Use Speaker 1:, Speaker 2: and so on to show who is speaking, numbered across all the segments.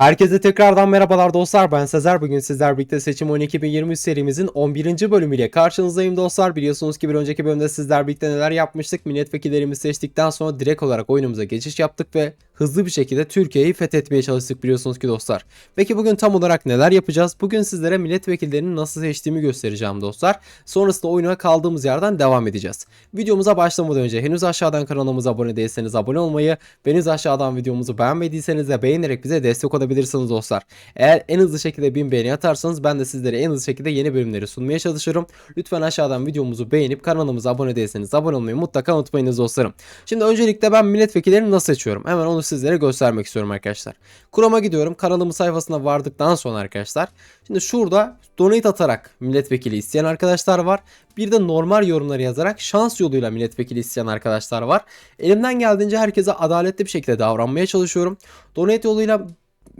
Speaker 1: Herkese tekrardan merhabalar dostlar ben Sezer bugün sizler birlikte seçim oyunu 2023 serimizin 11. bölümüyle karşınızdayım dostlar biliyorsunuz ki bir önceki bölümde sizler birlikte neler yapmıştık milletvekillerimizi seçtikten sonra direkt olarak oyunumuza geçiş yaptık ve hızlı bir şekilde Türkiye'yi fethetmeye çalıştık biliyorsunuz ki dostlar. Peki bugün tam olarak neler yapacağız? Bugün sizlere milletvekillerini nasıl seçtiğimi göstereceğim dostlar. Sonrasında oyuna kaldığımız yerden devam edeceğiz. Videomuza başlamadan önce henüz aşağıdan kanalımıza abone değilseniz abone olmayı, henüz aşağıdan videomuzu beğenmediyseniz de beğenerek bize destek olabilirsiniz dostlar. Eğer en hızlı şekilde 1000 beğeni atarsanız ben de sizlere en hızlı şekilde yeni bölümleri sunmaya çalışırım. Lütfen aşağıdan videomuzu beğenip kanalımıza abone değilseniz abone olmayı mutlaka unutmayınız dostlarım. Şimdi öncelikle ben milletvekillerini nasıl seçiyorum? Hemen onu sizlere göstermek istiyorum arkadaşlar. Chrome'a gidiyorum. Kanalımın sayfasına vardıktan sonra arkadaşlar. Şimdi şurada donate atarak milletvekili isteyen arkadaşlar var. Bir de normal yorumları yazarak şans yoluyla milletvekili isteyen arkadaşlar var. Elimden geldiğince herkese adaletli bir şekilde davranmaya çalışıyorum. Donate yoluyla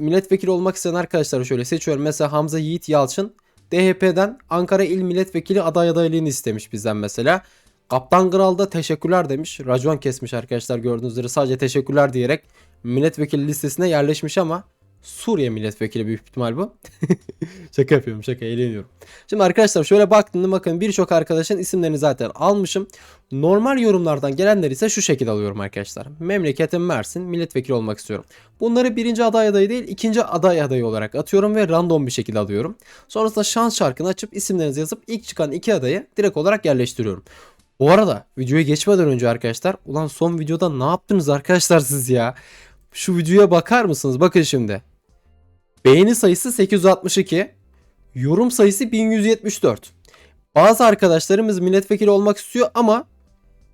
Speaker 1: milletvekili olmak isteyen arkadaşları şöyle seçiyorum. Mesela Hamza Yiğit Yalçın DHP'den Ankara İl Milletvekili aday adaylığını istemiş bizden mesela. Kaptan Kral da teşekkürler demiş. Racon kesmiş arkadaşlar gördüğünüz üzere sadece teşekkürler diyerek milletvekili listesine yerleşmiş ama Suriye milletvekili büyük ihtimal bu. şaka yapıyorum şaka eğleniyorum. Şimdi arkadaşlar şöyle baktığımda bakın birçok arkadaşın isimlerini zaten almışım. Normal yorumlardan gelenler ise şu şekilde alıyorum arkadaşlar. Memleketim Mersin milletvekili olmak istiyorum. Bunları birinci aday adayı değil ikinci aday adayı olarak atıyorum ve random bir şekilde alıyorum. Sonrasında şans şarkını açıp isimlerinizi yazıp ilk çıkan iki adayı direkt olarak yerleştiriyorum. Bu arada videoya geçmeden önce arkadaşlar ulan son videoda ne yaptınız arkadaşlar siz ya? Şu videoya bakar mısınız? Bakın şimdi. Beğeni sayısı 862. Yorum sayısı 1174. Bazı arkadaşlarımız milletvekili olmak istiyor ama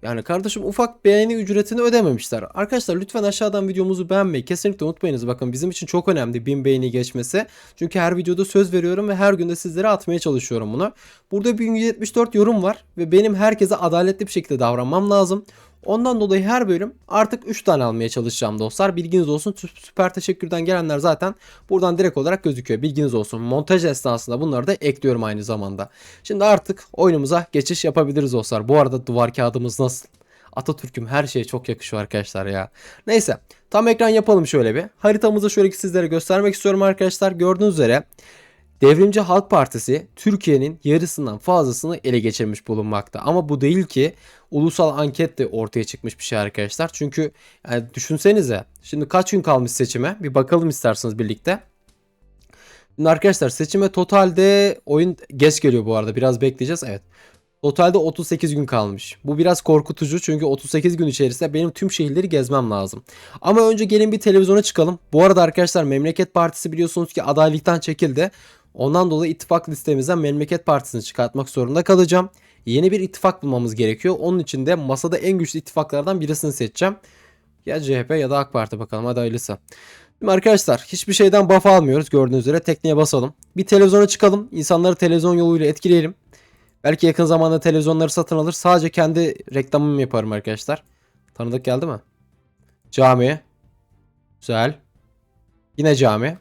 Speaker 1: yani kardeşim ufak beğeni ücretini ödememişler. Arkadaşlar lütfen aşağıdan videomuzu beğenmeyi kesinlikle unutmayınız. Bakın bizim için çok önemli 1000 beğeni geçmesi. Çünkü her videoda söz veriyorum ve her günde sizlere atmaya çalışıyorum bunu. Burada 1174 yorum var ve benim herkese adaletli bir şekilde davranmam lazım. Ondan dolayı her bölüm artık 3 tane almaya çalışacağım dostlar. Bilginiz olsun. Süper teşekkürden gelenler zaten buradan direkt olarak gözüküyor. Bilginiz olsun. Montaj esnasında bunları da ekliyorum aynı zamanda. Şimdi artık oyunumuza geçiş yapabiliriz dostlar. Bu arada duvar kağıdımız nasıl? Atatürk'üm her şeye çok yakışıyor arkadaşlar ya. Neyse tam ekran yapalım şöyle bir. Haritamızı şöyle sizlere göstermek istiyorum arkadaşlar. Gördüğünüz üzere Devrimci Halk Partisi Türkiye'nin yarısından fazlasını ele geçirmiş bulunmakta. Ama bu değil ki ulusal anket de ortaya çıkmış bir şey arkadaşlar. Çünkü yani düşünsenize şimdi kaç gün kalmış seçime bir bakalım isterseniz birlikte. Şimdi arkadaşlar seçime totalde oyun geç geliyor bu arada biraz bekleyeceğiz evet. Totalde 38 gün kalmış. Bu biraz korkutucu çünkü 38 gün içerisinde benim tüm şehirleri gezmem lazım. Ama önce gelin bir televizyona çıkalım. Bu arada arkadaşlar Memleket Partisi biliyorsunuz ki adaylıktan çekildi. Ondan dolayı ittifak listemizden Memleket Partisi'ni çıkartmak zorunda kalacağım. Yeni bir ittifak bulmamız gerekiyor. Onun için de masada en güçlü ittifaklardan birisini seçeceğim. Ya CHP ya da AK Parti bakalım hadi hayırlısı. Şimdi arkadaşlar hiçbir şeyden buff almıyoruz gördüğünüz üzere tekneye basalım. Bir televizyona çıkalım. İnsanları televizyon yoluyla etkileyelim. Belki yakın zamanda televizyonları satın alır. Sadece kendi reklamımı yaparım arkadaşlar. Tanıdık geldi mi? Cami. Güzel. Yine cami.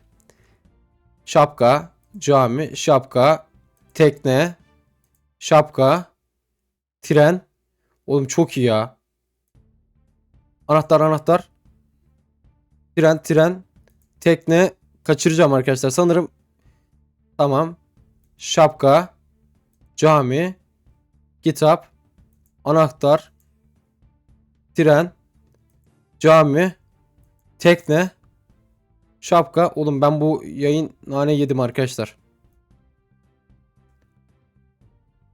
Speaker 1: Şapka cami, şapka, tekne, şapka, tren. Oğlum çok iyi ya. Anahtar anahtar. Tren tren. Tekne. Kaçıracağım arkadaşlar. Sanırım. Tamam. Şapka. Cami. Kitap. Anahtar. Tren. Cami. Tekne. Şapka. Oğlum ben bu yayın nane yedim arkadaşlar.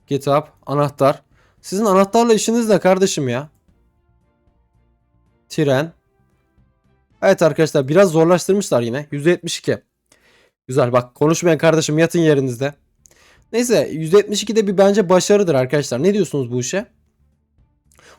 Speaker 1: Kitap. Anahtar. Sizin anahtarla işiniz ne kardeşim ya? Tren. Evet arkadaşlar biraz zorlaştırmışlar yine. %72. Güzel bak konuşmayan kardeşim yatın yerinizde. Neyse %72 de bir bence başarıdır arkadaşlar. Ne diyorsunuz bu işe?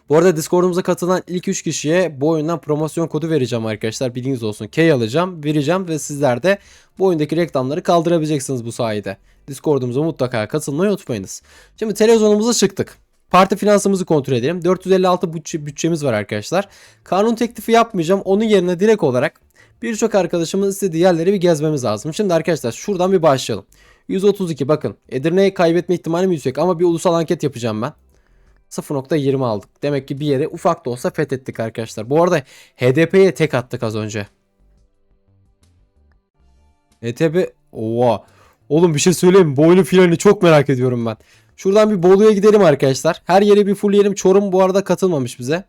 Speaker 1: Bu arada Discord'umuza katılan ilk 3 kişiye bu oyundan promosyon kodu vereceğim arkadaşlar. Bilginiz olsun. Key alacağım, vereceğim ve sizler de bu oyundaki reklamları kaldırabileceksiniz bu sayede. Discord'umuza mutlaka katılmayı unutmayınız. Şimdi televizyonumuza çıktık. Parti finansımızı kontrol edelim. 456 bütçe, bütçemiz var arkadaşlar. Kanun teklifi yapmayacağım. Onun yerine direkt olarak birçok arkadaşımın istediği yerleri bir gezmemiz lazım. Şimdi arkadaşlar şuradan bir başlayalım. 132 bakın. Edirne'yi kaybetme ihtimalim yüksek ama bir ulusal anket yapacağım ben. 0.20 aldık. Demek ki bir yere ufak da olsa fethettik arkadaşlar. Bu arada HDP'ye tek attık az önce. ETB Oha. Oğlum bir şey söyleyeyim mi? Bu finalini çok merak ediyorum ben. Şuradan bir Bolu'ya gidelim arkadaşlar. Her yere bir fullleyelim. Çorum bu arada katılmamış bize.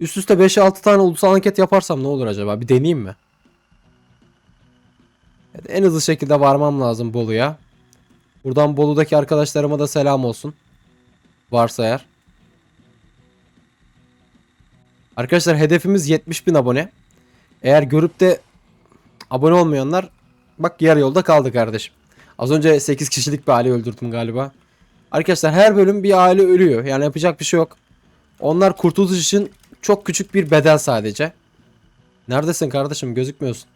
Speaker 1: Üst üste 5-6 tane ulusal anket yaparsam ne olur acaba? Bir deneyeyim mi? En hızlı şekilde varmam lazım Bolu'ya. Buradan Bolu'daki arkadaşlarıma da selam olsun. Varsa eğer. Arkadaşlar hedefimiz 70 bin abone. Eğer görüp de abone olmayanlar bak yarı yolda kaldı kardeşim. Az önce 8 kişilik bir aile öldürdüm galiba. Arkadaşlar her bölüm bir aile ölüyor. Yani yapacak bir şey yok. Onlar kurtuluş için çok küçük bir bedel sadece. Neredesin kardeşim? Gözükmüyorsun.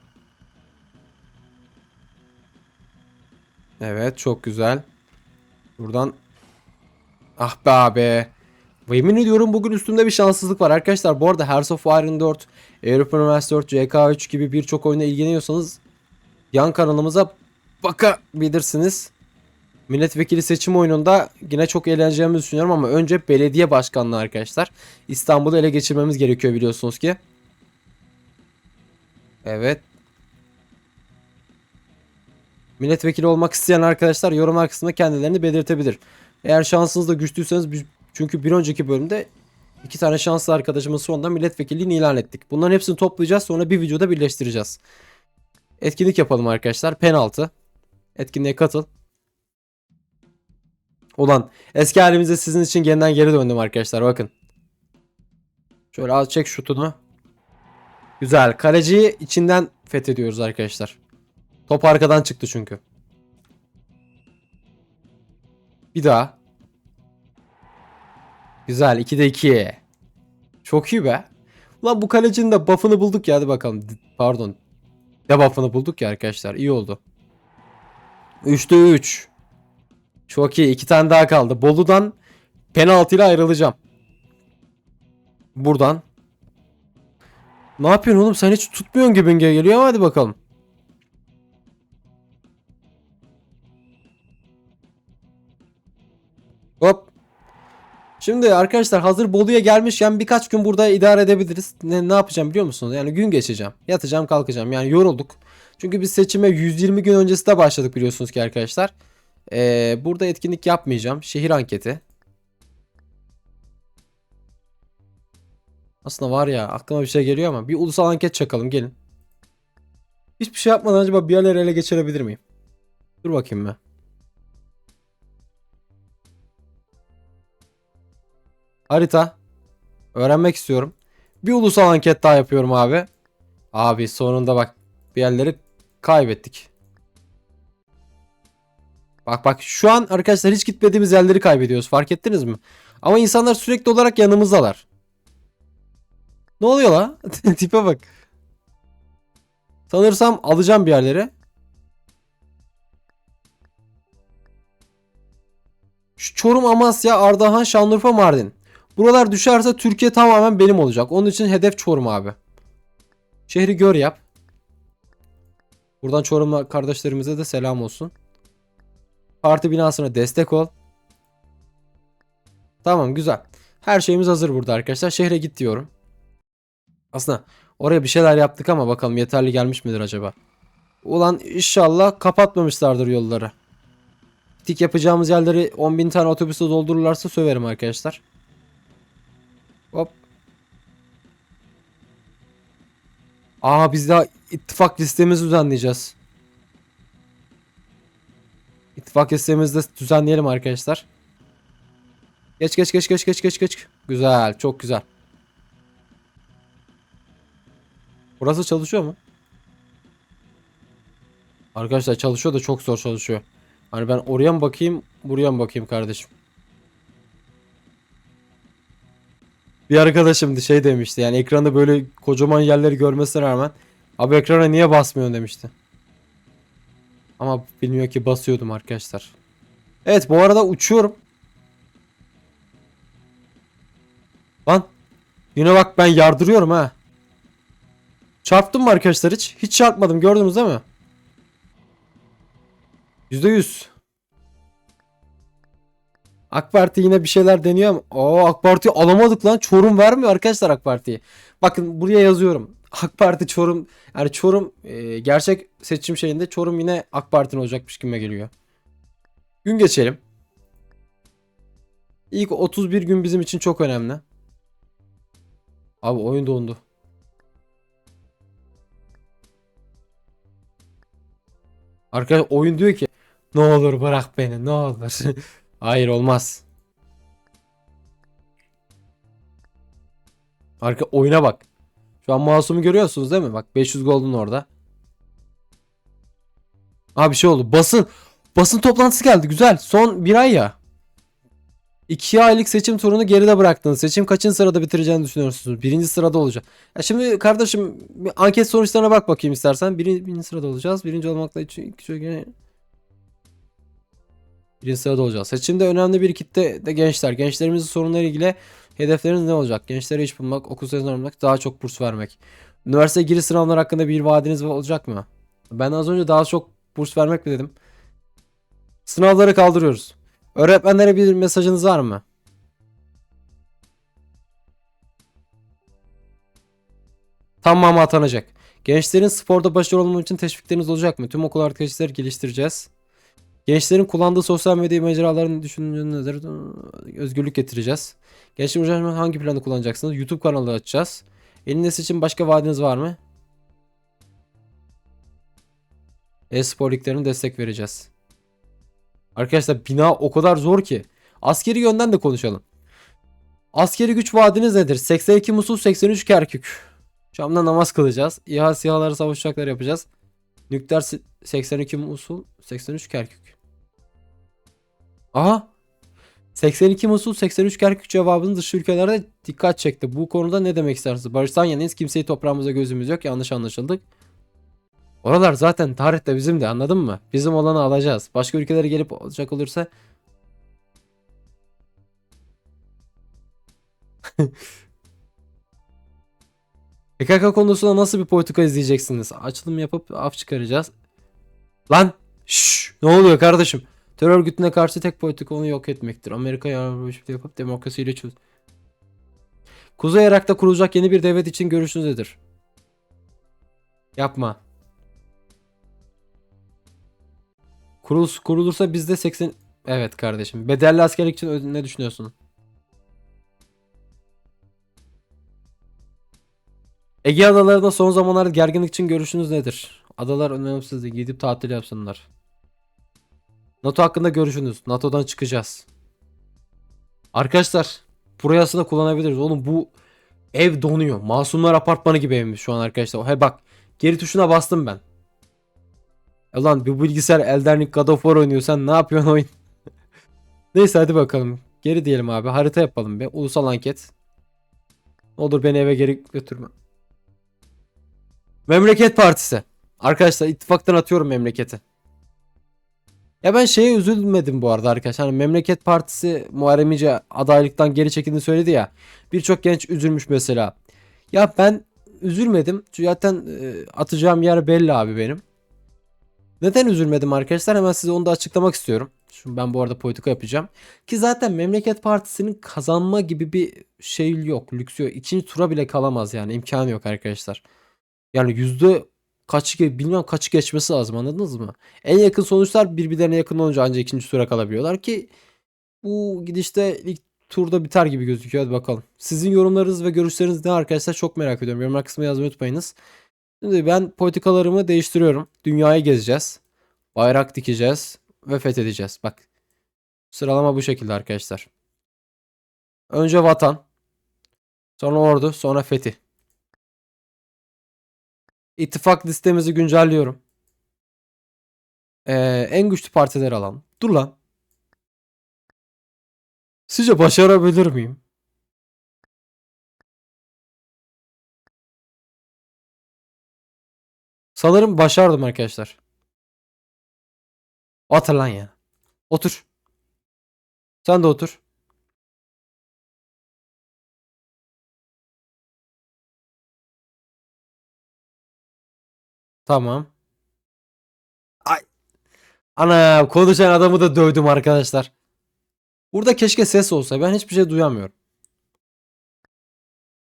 Speaker 1: Evet çok güzel. Buradan Ah be abi. Yemin ediyorum bugün üstümde bir şanssızlık var. Arkadaşlar bu arada Hearts of Iron 4, Europa Universe 4, CK3 gibi birçok oyuna ilgileniyorsanız yan kanalımıza bakabilirsiniz. Milletvekili seçim oyununda yine çok eğleneceğimizi düşünüyorum ama önce belediye başkanlığı arkadaşlar. İstanbul'u ele geçirmemiz gerekiyor biliyorsunuz ki. Evet. Milletvekili olmak isteyen arkadaşlar yorumlar kısmında kendilerini belirtebilir. Eğer şansınız da güçlüyseniz çünkü bir önceki bölümde iki tane şanslı arkadaşımız sonunda milletvekilliğini ilan ettik. Bunların hepsini toplayacağız sonra bir videoda birleştireceğiz. Etkinlik yapalım arkadaşlar. Penaltı. Etkinliğe katıl. Ulan eski halimize sizin için yeniden geri döndüm arkadaşlar bakın. Şöyle az çek şutunu. Güzel. Kaleciyi içinden fethediyoruz arkadaşlar. Top arkadan çıktı çünkü. Bir daha. Güzel. 2'de 2. Çok iyi be. Ulan bu kalecinin de buff'ını bulduk ya hadi bakalım. Pardon. De buff'ını bulduk ya arkadaşlar. İyi oldu. 3'te 3. Çok iyi. 2 tane daha kaldı. Bolu'dan penaltıyla ayrılacağım. Buradan. Ne yapıyorsun oğlum? Sen hiç tutmuyorsun gibi geliyor ama hadi bakalım. Hop. Şimdi arkadaşlar hazır Bolu'ya gelmişken birkaç gün burada idare edebiliriz. Ne, ne yapacağım biliyor musunuz? Yani gün geçeceğim. Yatacağım kalkacağım. Yani yorulduk. Çünkü biz seçime 120 gün öncesinde başladık biliyorsunuz ki arkadaşlar. Ee, burada etkinlik yapmayacağım. Şehir anketi. Aslında var ya aklıma bir şey geliyor ama bir ulusal anket çakalım gelin. Hiçbir şey yapmadan acaba bir yerleri ele geçirebilir miyim? Dur bakayım ben. Harita. Öğrenmek istiyorum. Bir ulusal anket daha yapıyorum abi. Abi sonunda bak bir yerleri kaybettik. Bak bak şu an arkadaşlar hiç gitmediğimiz yerleri kaybediyoruz. Fark ettiniz mi? Ama insanlar sürekli olarak yanımızdalar. Ne oluyor la? Tipe bak. Sanırsam alacağım bir yerleri. Şu Çorum, Amasya, Ardahan, Şanlıurfa, Mardin. Buralar düşerse Türkiye tamamen benim olacak. Onun için hedef Çorum abi. Şehri gör yap. Buradan Çorumlu kardeşlerimize de selam olsun. Parti binasına destek ol. Tamam güzel. Her şeyimiz hazır burada arkadaşlar. Şehre git diyorum. Aslında oraya bir şeyler yaptık ama bakalım yeterli gelmiş midir acaba? Ulan inşallah kapatmamışlardır yolları. Tik yapacağımız yerleri 10.000 tane otobüsle doldururlarsa söverim arkadaşlar. Hop. Aa biz daha ittifak listemizi düzenleyeceğiz. İttifak listemizi de düzenleyelim arkadaşlar. Geç geç geç geç geç geç geç. Güzel çok güzel. Burası çalışıyor mu? Arkadaşlar çalışıyor da çok zor çalışıyor. Hani ben oraya mı bakayım, buraya mı bakayım kardeşim? Bir arkadaşım da şey demişti yani ekranda böyle kocaman yerleri görmesine rağmen abi ekrana niye basmıyorsun demişti. Ama bilmiyor ki basıyordum arkadaşlar. Evet bu arada uçuyorum. Lan yine bak ben yardırıyorum ha. Çarptım mı arkadaşlar hiç? Hiç çarpmadım gördünüz değil mi? %100. AK Parti yine bir şeyler deniyor ama Oo AK Parti alamadık lan. Çorum vermiyor arkadaşlar AK Parti'yi. Bakın buraya yazıyorum. AK Parti Çorum yani Çorum e, gerçek seçim şeyinde Çorum yine AK Parti'nin olacakmış gibi geliyor. Gün geçelim. İlk 31 gün bizim için çok önemli. Abi oyun dondu. Arkadaş oyun diyor ki ne olur bırak beni ne olur. Hayır olmaz. Arka oyuna bak. Şu an mouse'umu görüyorsunuz değil mi? Bak 500 golden orada. Abi bir şey oldu. Basın basın toplantısı geldi. Güzel. Son bir ay ya. 2 aylık seçim turunu geride bıraktınız. Seçim kaçıncı sırada bitireceğini düşünüyorsunuz? Birinci sırada olacak. Ya şimdi kardeşim anket sonuçlarına bak bakayım istersen. Birinci, birinci sırada olacağız. Birinci olmakla için Birinci sırada olacağız. Seçimde önemli bir kitle de gençler. Gençlerimizin sorunları ilgili hedefleriniz ne olacak? Gençlere iş bulmak, okul sayısını arttırmak, daha çok burs vermek. Üniversite giriş sınavları hakkında bir vaadiniz olacak mı? Ben az önce daha çok burs vermek mi dedim? Sınavları kaldırıyoruz. Öğretmenlere bir mesajınız var mı? Tamamı atanacak. Gençlerin sporda başarılı olmak için teşvikleriniz olacak mı? Tüm okul arkadaşları geliştireceğiz. Gençlerin kullandığı sosyal medya mecralarını düşündüğünüz nedir? Özgürlük getireceğiz. Gençlerin ulaşmak hangi planı kullanacaksınız? YouTube kanalı açacağız. Nesil için başka vaadiniz var mı? E-spor liglerine destek vereceğiz. Arkadaşlar bina o kadar zor ki. Askeri yönden de konuşalım. Askeri güç vaadiniz nedir? 82 Musul 83 Kerkük. Şam'da namaz kılacağız. İHA SİHA'ları savaş uçakları yapacağız. Nükleer si- 82 Musul 83 Kerkük. Aha. 82 Musul 83 Kerkük cevabının dışı ülkelerde dikkat çekti. Bu konuda ne demek istersiniz? Barıştan yanayız. Kimseyi toprağımıza gözümüz yok. Yanlış anlaşıldık. Oralar zaten tarihte bizim de anladın mı? Bizim olanı alacağız. Başka ülkelere gelip olacak olursa PKK konusunda nasıl bir politika izleyeceksiniz? Açılım yapıp af çıkaracağız. Lan! Şşş! Ne oluyor kardeşim? Terör örgütüne karşı tek politika onu yok etmektir. Amerika yararlı yapıp demokrasiyle çöz. Kuzey Irak'ta kurulacak yeni bir devlet için görüşünüz nedir? Yapma. Kurul, kurulursa bizde 80... Evet kardeşim. Bedelli askerlik için ne düşünüyorsun? Ege adalarında son zamanlarda gerginlik için görüşünüz nedir? Adalar önemsiz değil. Gidip tatil yapsınlar. NATO hakkında görüşünüz. NATO'dan çıkacağız. Arkadaşlar burayı aslında kullanabiliriz. Oğlum bu ev donuyor. Masumlar apartmanı gibi evimiz şu an arkadaşlar. He bak geri tuşuna bastım ben. Ulan bu bilgisayar Elden God of War oynuyor. Sen ne yapıyorsun oyun? Neyse hadi bakalım. Geri diyelim abi. Harita yapalım bir. Ulusal anket. Ne olur beni eve geri götürme. Memleket Partisi. Arkadaşlar ittifaktan atıyorum memleketi. Ya ben şeye üzülmedim bu arada arkadaşlar. Hani Memleket Partisi Muharrem İnce adaylıktan geri çekildiğini söyledi ya. Birçok genç üzülmüş mesela. Ya ben üzülmedim. Çünkü zaten e, atacağım yer belli abi benim. Neden üzülmedim arkadaşlar? Hemen size onu da açıklamak istiyorum. Şimdi ben bu arada politika yapacağım. Ki zaten Memleket Partisi'nin kazanma gibi bir şey yok. Lüksü yok. İkinci tura bile kalamaz yani. imkanı yok arkadaşlar. Yani yüzde kaçı bilmem kaçı geçmesi lazım anladınız mı? En yakın sonuçlar birbirlerine yakın olunca ancak ikinci tura kalabiliyorlar ki bu gidişte ilk turda biter gibi gözüküyor. Hadi bakalım. Sizin yorumlarınız ve görüşleriniz ne arkadaşlar? Çok merak ediyorum. Yorumlar kısmına yazmayı unutmayınız. Şimdi ben politikalarımı değiştiriyorum. Dünyayı gezeceğiz. Bayrak dikeceğiz ve fethedeceğiz. Bak. Sıralama bu şekilde arkadaşlar. Önce vatan. Sonra ordu. Sonra fethi. İttifak listemizi güncelliyorum. Ee, en güçlü partileri alalım. Dur lan. Sizce başarabilir miyim? Sanırım başardım arkadaşlar. Otur lan ya. Otur. Sen de otur. Tamam. Ay. Ana konuşan adamı da dövdüm arkadaşlar. Burada keşke ses olsa. Ben hiçbir şey duyamıyorum.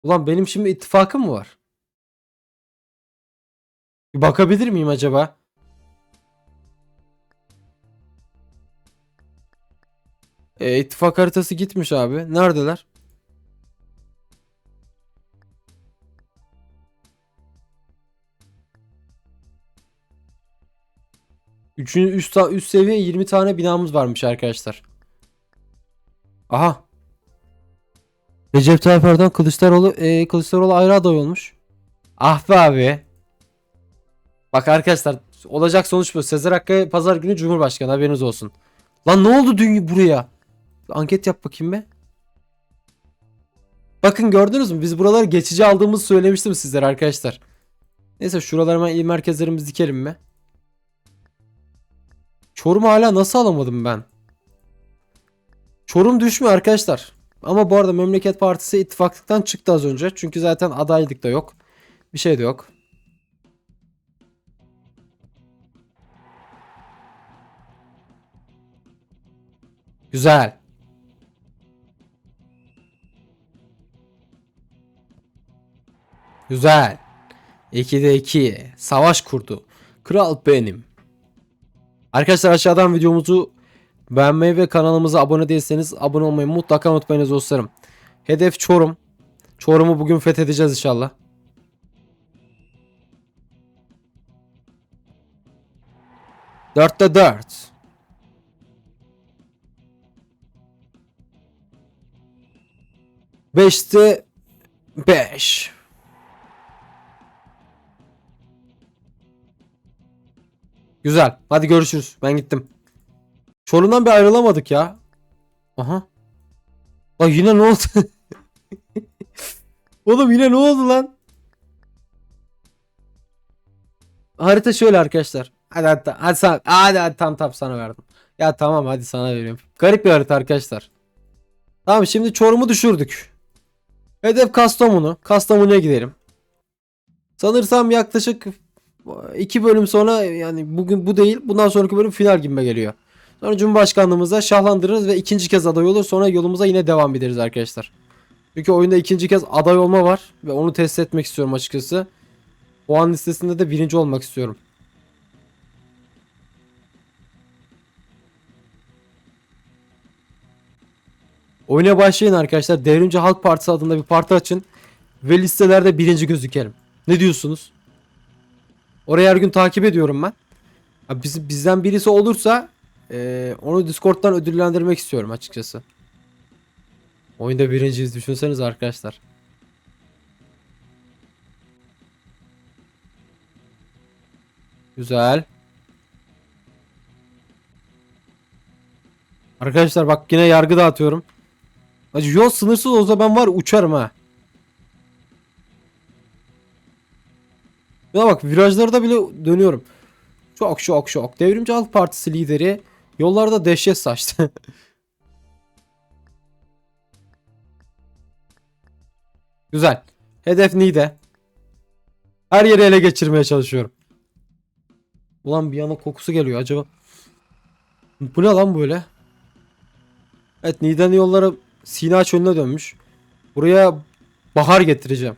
Speaker 1: Ulan benim şimdi ittifakım mı var? Bir bakabilir miyim acaba? E, ittifak haritası gitmiş abi. Neredeler? Üçüncü üst, üst seviye 20 tane binamız varmış arkadaşlar. Aha. Recep Tayyip Erdoğan Kılıçdaroğlu, e, Kılıçdaroğlu ayrı aday olmuş. Ah be abi. Bak arkadaşlar olacak sonuç bu. Sezer Hakkı pazar günü Cumhurbaşkanı haberiniz olsun. Lan ne oldu dün buraya? Anket yap bakayım be. Bakın gördünüz mü? Biz buraları geçici aldığımızı söylemiştim sizlere arkadaşlar. Neyse şuralara hemen il merkezlerimizi dikelim mi? Çorum hala nasıl alamadım ben? Çorum düşmüyor arkadaşlar. Ama bu arada Memleket Partisi ittifaklıktan çıktı az önce. Çünkü zaten adaylık da yok. Bir şey de yok. Güzel. Güzel. 2'de 2. Savaş kurdu. Kral benim. Arkadaşlar aşağıdan videomuzu beğenmeyi ve kanalımıza abone değilseniz abone olmayı mutlaka unutmayınız dostlarım. Hedef Çorum. Çorum'u bugün fethedeceğiz inşallah. Dörtte dört. Beşte beş. Güzel. Hadi görüşürüz. Ben gittim. Çorum'dan bir ayrılamadık ya. Aha. Bak yine ne oldu? Oğlum yine ne oldu lan? Harita şöyle arkadaşlar. Hadi hadi hadi, sana, hadi, hadi tam tam sana verdim. Ya tamam hadi sana veriyorum. Garip bir harita arkadaşlar. Tamam şimdi Çorum'u düşürdük. Hedef Kastamonu. Kastamonu'ya gidelim. Sanırsam yaklaşık iki bölüm sonra yani bugün bu değil bundan sonraki bölüm final gibime geliyor. Sonra Cumhurbaşkanlığımıza şahlandırırız ve ikinci kez aday olur sonra yolumuza yine devam ederiz arkadaşlar. Çünkü oyunda ikinci kez aday olma var ve onu test etmek istiyorum açıkçası. O an listesinde de birinci olmak istiyorum. Oyuna başlayın arkadaşlar. Devrimci Halk Partisi adında bir parti açın. Ve listelerde birinci gözükerim. Ne diyorsunuz? Orayı her gün takip ediyorum ben. Biz, bizden birisi olursa eee, onu Discord'dan ödüllendirmek istiyorum açıkçası. Oyunda birinciyiz düşünseniz arkadaşlar. Güzel. Arkadaşlar bak yine yargı dağıtıyorum. Hacı yol sınırsız olsa ben var uçarım ha. Ya bak virajlarda bile dönüyorum. Şok şok şok. Devrimci Halk Partisi lideri yollarda dehşet saçtı. Güzel. Hedef Niğde. Her yeri ele geçirmeye çalışıyorum. Ulan bir yana kokusu geliyor acaba. Bu ne lan böyle? Evet Niğde'nin yolları Sina çölüne dönmüş. Buraya bahar getireceğim.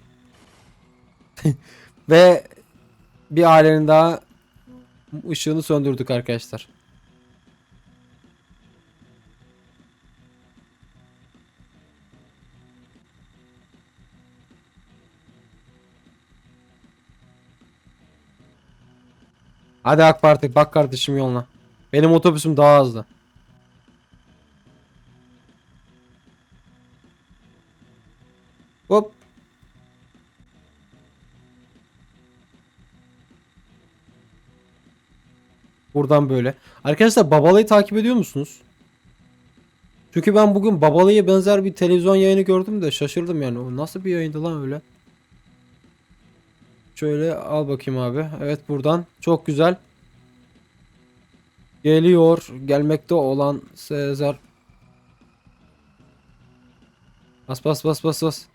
Speaker 1: Ve bir ailenin daha ışığını söndürdük arkadaşlar. Hadi AK Parti bak kardeşim yoluna. Benim otobüsüm daha hızlı. Hop. Buradan böyle. Arkadaşlar Babalayı takip ediyor musunuz? Çünkü ben bugün Babalayı'ya benzer bir televizyon yayını gördüm de şaşırdım yani. O nasıl bir yayındı lan öyle? Şöyle al bakayım abi. Evet buradan. Çok güzel. Geliyor. Gelmekte olan Sezar. Bas bas bas bas bas.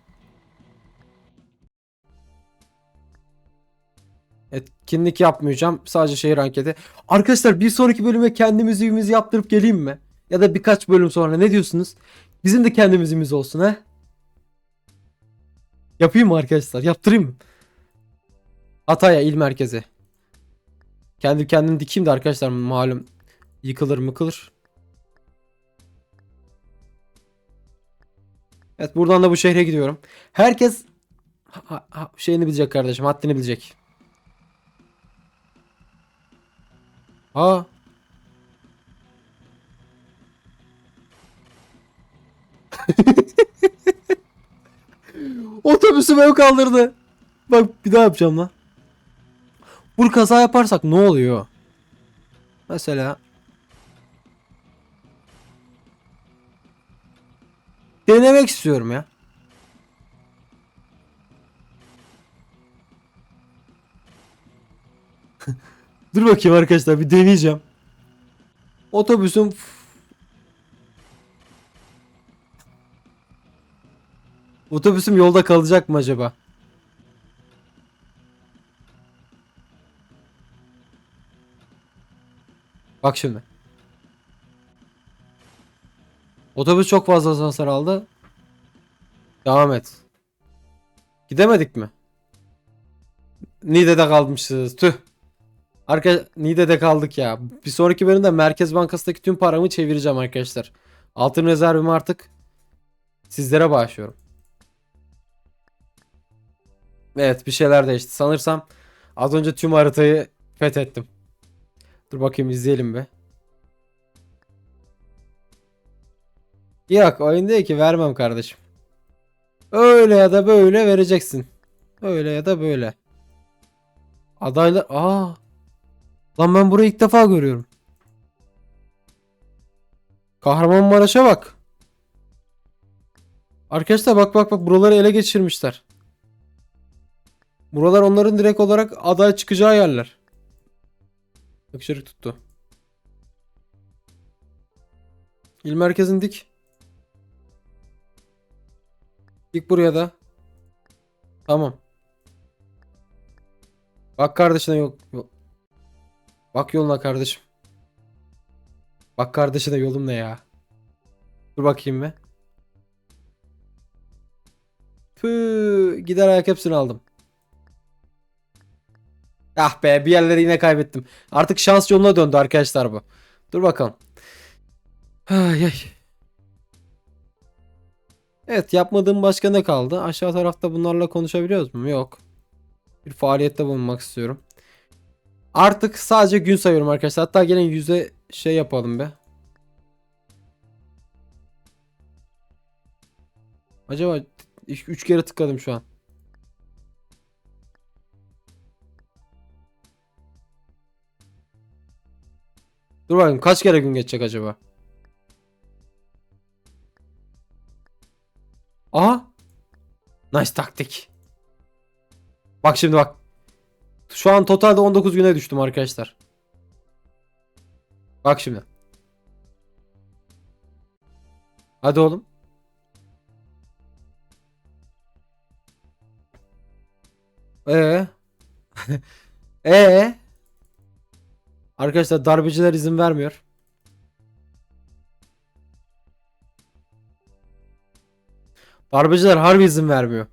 Speaker 1: Etkinlik yapmayacağım. Sadece şehir anketi. Arkadaşlar bir sonraki bölüme kendi müziğimizi yaptırıp geleyim mi? Ya da birkaç bölüm sonra ne diyorsunuz? Bizim de kendi müziğimiz olsun ha? Yapayım mı arkadaşlar? Yaptırayım mı? Hatay'a il merkezi. Kendi kendim dikeyim de arkadaşlar malum yıkılır mıkılır. Evet buradan da bu şehre gidiyorum. Herkes ha- ha- şeyini bilecek kardeşim haddini bilecek. Aa. Otobüsü ev kaldırdı. Bak bir daha yapacağım lan. Bu kaza yaparsak ne oluyor? Mesela denemek istiyorum ya. Dur bakayım arkadaşlar bir deneyeceğim. Otobüsüm Otobüsüm yolda kalacak mı acaba? Bak şimdi. Otobüs çok fazla hasar aldı. Devam et. Gidemedik mi? Niğde'de kalmışız. Tüh. Arka Niğde'de kaldık ya. Bir sonraki bölümde Merkez Bankası'ndaki tüm paramı çevireceğim arkadaşlar. Altın rezervimi artık sizlere bağışlıyorum. Evet bir şeyler değişti. Sanırsam az önce tüm haritayı fethettim. Dur bakayım izleyelim be. Yok oyun değil ki vermem kardeşim. Öyle ya da böyle vereceksin. Öyle ya da böyle. Adaylar... Aa. Lan ben burayı ilk defa görüyorum. Kahramanmaraş'a bak. Arkadaşlar bak bak bak buraları ele geçirmişler. Buralar onların direkt olarak aday çıkacağı yerler. Öksürük tuttu. İl merkezin dik. Dik buraya da. Tamam. Bak kardeşine yok. yok. Bak yoluna kardeşim. Bak kardeşine yolum ne ya. Dur bakayım be. Püh, gider ayak hepsini aldım. Ah be bir yerleri yine kaybettim. Artık şans yoluna döndü arkadaşlar bu. Dur bakalım. Ay, ay. Evet yapmadığım başka ne kaldı? Aşağı tarafta bunlarla konuşabiliyoruz mu? Yok. Bir faaliyette bulunmak istiyorum. Artık sadece gün sayıyorum arkadaşlar. Hatta gelin yüzde şey yapalım be. Acaba 3 kere tıkladım şu an. Dur bakayım kaç kere gün geçecek acaba? Aha. Nice taktik. Bak şimdi bak. Şu an totalde 19 güne düştüm arkadaşlar. Bak şimdi. Hadi oğlum. Ee. Ee. Arkadaşlar darbeciler izin vermiyor. Darbeciler harbi izin vermiyor.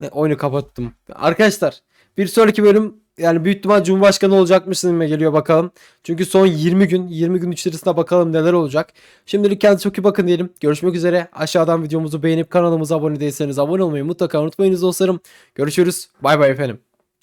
Speaker 1: Ne, oyunu kapattım. Arkadaşlar bir sonraki bölüm yani büyük ihtimal Cumhurbaşkanı olacakmışsın mı geliyor bakalım. Çünkü son 20 gün 20 gün içerisinde bakalım neler olacak. Şimdilik kendinize çok iyi bakın diyelim. Görüşmek üzere. Aşağıdan videomuzu beğenip kanalımıza abone değilseniz abone olmayı mutlaka unutmayınız dostlarım. Görüşürüz. Bay bay efendim.